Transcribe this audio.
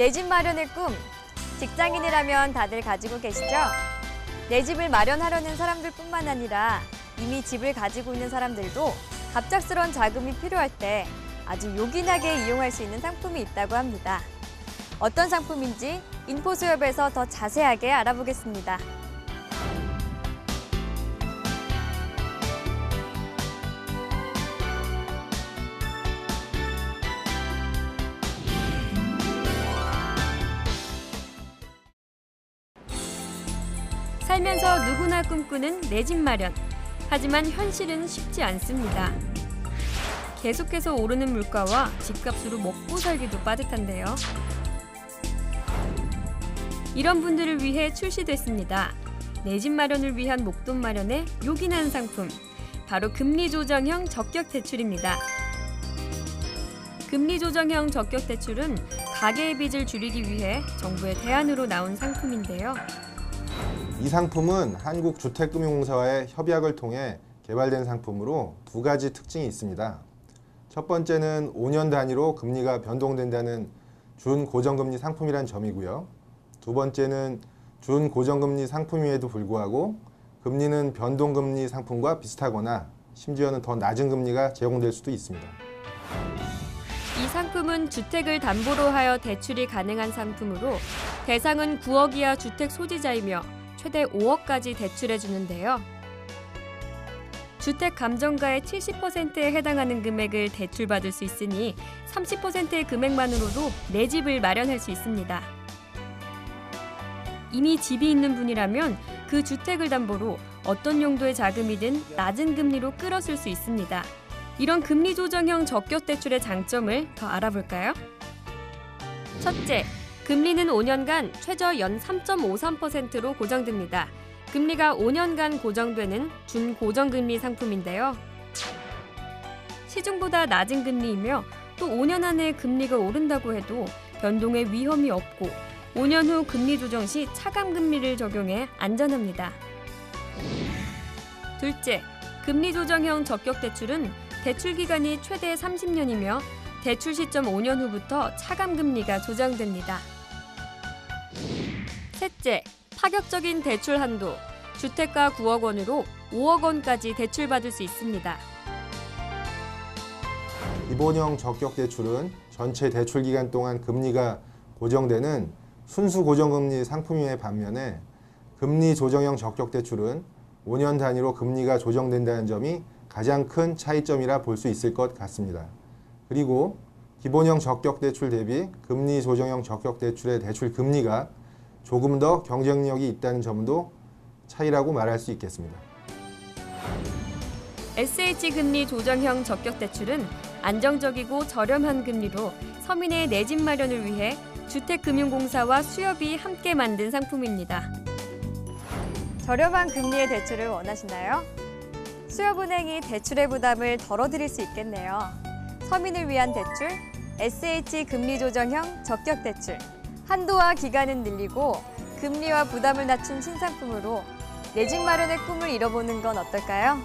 내 집 마련의 꿈. 직장인이라면 다들 가지고 계시죠? 내 집을 마련하려는 사람들뿐만 아니라 이미 집을 가지고 있는 사람들도 갑작스런 자금이 필요할 때 아주 요긴하게 이용할 수 있는 상품이 있다고 합니다. 어떤 상품인지 인포수협에서 더 자세하게 알아보겠습니다. 살면서 누구나 꿈꾸는 내 집 마련. 하지만 현실은 쉽지 않습니다. 계속해서 오르는 물가와 집값으로 먹고 살기도 빠듯한데요. 이런 분들을 위해 출시됐습니다. 내 집 마련을 위한 목돈 마련의 요긴한 상품. 바로 금리 조정형 적격 대출입니다. 금리 조정형 적격 대출은 가계의 빚을 줄이기 위해 정부의 대안으로 나온 상품인데요. 이 상품은 한국주택금융공사와의 협약을 통해 개발된 상품으로 두 가지 특징이 있습니다. 첫 번째는 5년 단위로 금리가 변동된다는 준고정금리 상품이란 점이고요. 두 번째는 준고정금리 상품임에도 불구하고 금리는 변동금리 상품과 비슷하거나 심지어는 더 낮은 금리가 제공될 수도 있습니다. 이 상품은 주택을 담보로 하여 대출이 가능한 상품으로 대상은 9억 이하 주택 소지자이며 최대 5억까지 대출해 주는데요. 주택 감정가의 70%에 해당하는 금액을 대출받을 수 있으니 30%의 금액만으로도 내 집을 마련할 수 있습니다. 이미 집이 있는 분이라면 그 주택을 담보로 어떤 용도의 자금이든 낮은 금리로 끌어쓸 수 있습니다. 이런 금리 조정형 적격 대출의 장점을 더 알아볼까요? 첫째, 금리는 5년간 최저 연 3.53%로 고정됩니다. 금리가 5년간 고정되는 준고정금리 상품인데요. 시중보다 낮은 금리이며 또 5년 안에 금리가 오른다고 해도 변동의 위험이 없고 5년 후 금리 조정 시 차감 금리를 적용해 안전합니다. 둘째, 금리 조정형 적격 대출은 대출 기간이 최대 30년이며 대출 시점 5년 후부터 차감 금리가 조정됩니다. 셋째, 파격적인 대출 한도. 주택가 9억 원으로 5억 원까지 대출받을 수 있습니다. 기본형 적격 대출은 전체 대출 기간 동안 금리가 고정되는 순수 고정금리 상품임의 반면에 금리 조정형 적격 대출은 5년 단위로 금리가 조정된다는 점이 가장 큰 차이점이라 볼 수 있을 것 같습니다. 그리고 기본형 적격 대출 대비 금리 조정형 적격 대출의 대출 금리가 조금 더 경쟁력이 있다는 점도 차이라고 말할 수 있겠습니다. SH 금리 조정형 적격 대출은 안정적이고 저렴한 금리로 서민의 내 집 마련을 위해 주택금융공사와 수협이 함께 만든 상품입니다. 저렴한 금리의 대출을 원하시나요? 수협은행이 대출의 부담을 덜어드릴 수 있겠네요. 서민을 위한 대출, SH 금리 조정형 적격 대출. 한도와 기간은 늘리고 금리와 부담을 낮춘 신상품으로 내 집 마련의 꿈을 이뤄보는 건 어떨까요?